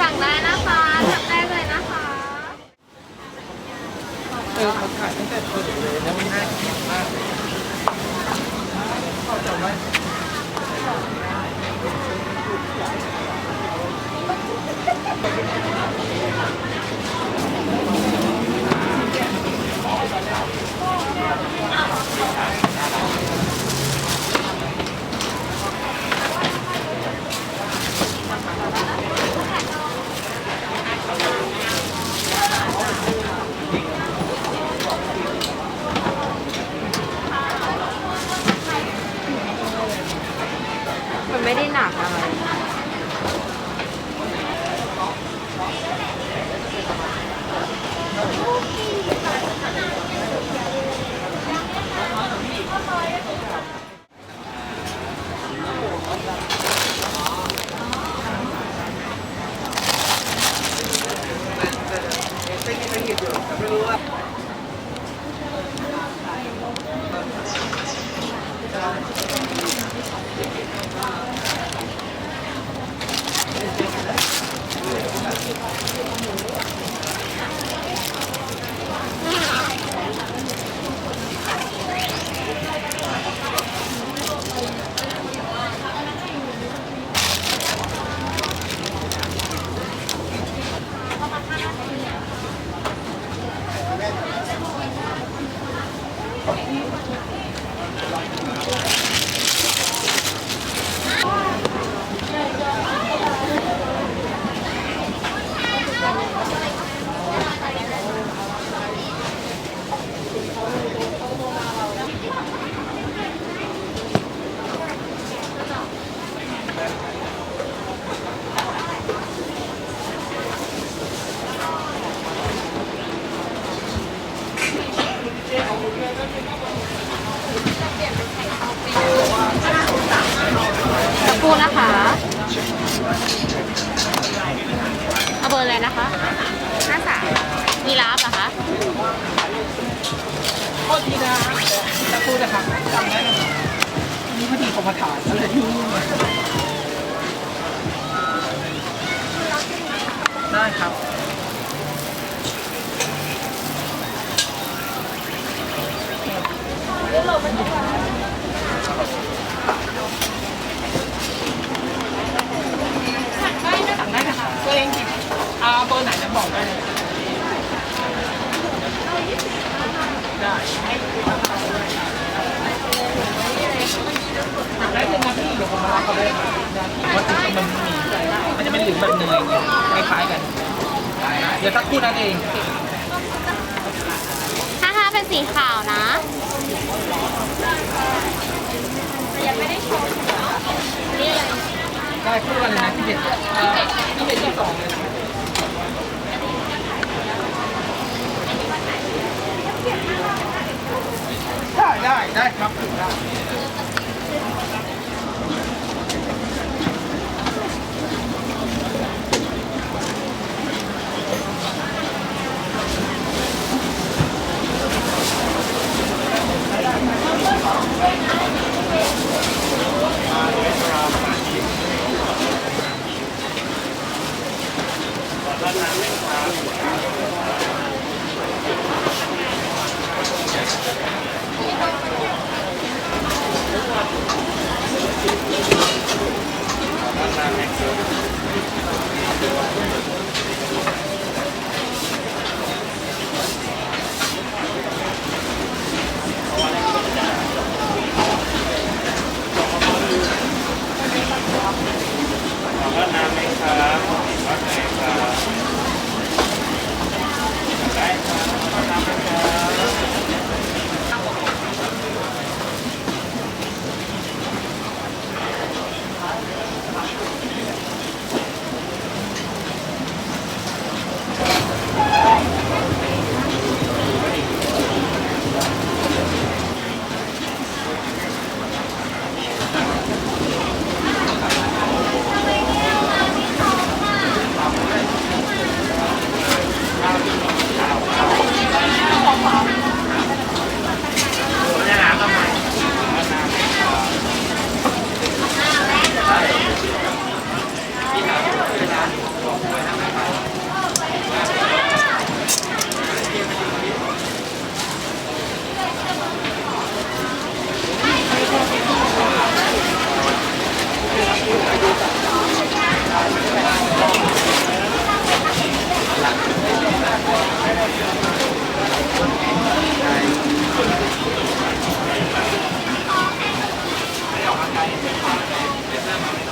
สั่งได้นะคะสั่งได้เลยนะคะ เออเขาขายตั้งแต่เปิดเลยนะมันน่ได้ হয় เอาเบอร์อะไรนะคะห้าสามมีรับเหรอคะโทษทีนะจะพูดนะครับจำได้ไหมนี่พอดีผมมาถ่ายแล้วเลยที่นี่ได้ครับ สั่งได้นะคะตัวเองหยิบเอาเบอร์ไหนจะบอกได้เลยได้สั่งได้เลยนะพี่เดี๋ยวผมมารับเขาเลยว่าจริงๆมันมีมันจะเป็นหลิวแบบเนยไงคล้ายๆกัน เดี๋ยวสักครู่นั่นเองห้าห้าเป็นสีขาวนะได้คู่กันเลยนะที่เด็ดเอ่อที่เด็ดที่สองเลยนะได้ได้ได้ครับถูกได้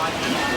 Bye.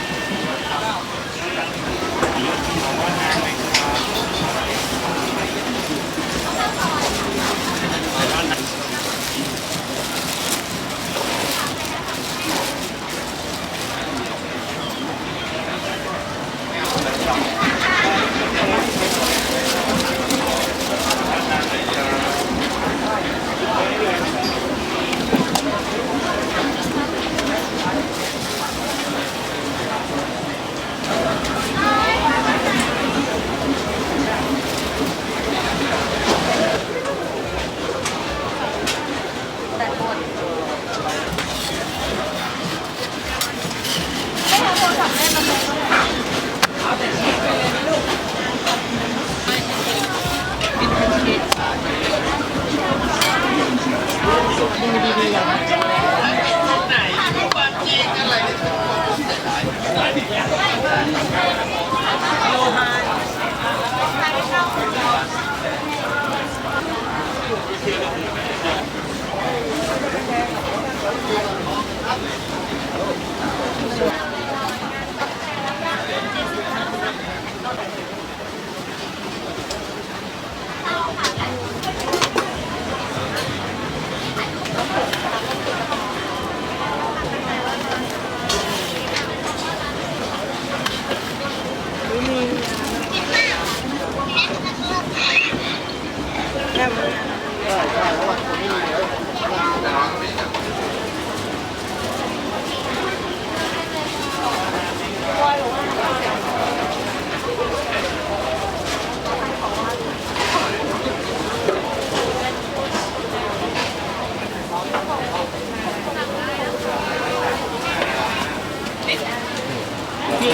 พี่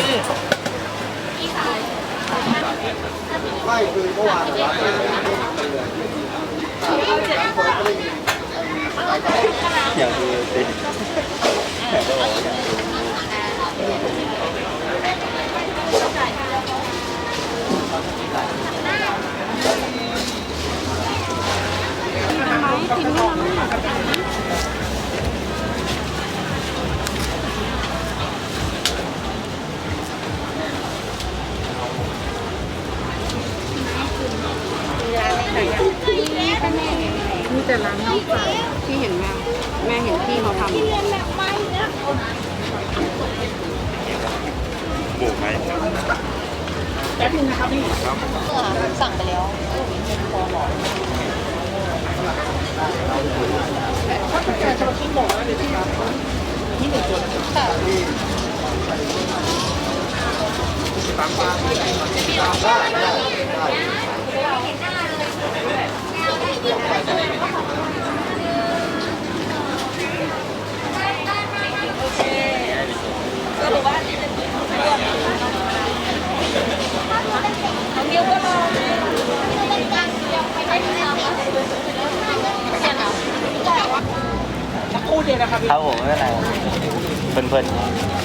ไม่คือเมื่อวานเราไม่ได้เล่นเลยก็ไม่มี อยางดูสิแต่ก็บอกว่าอยางดูมีแต่ร้านนองปลาที่เห็นแม่ แม่เห็นพี่เขาทำบุกไหมแป๊บนึงนะครับพี่สั่งไปแล้วถ้าเป็นการจะมาชิ้นบอกนะเดี๋ยวพี่ครับนี่หนึ่งตัวนะครับสักครู่เดียวนะครับพี่ ครับผมไม่เป็นไรเพลินๆ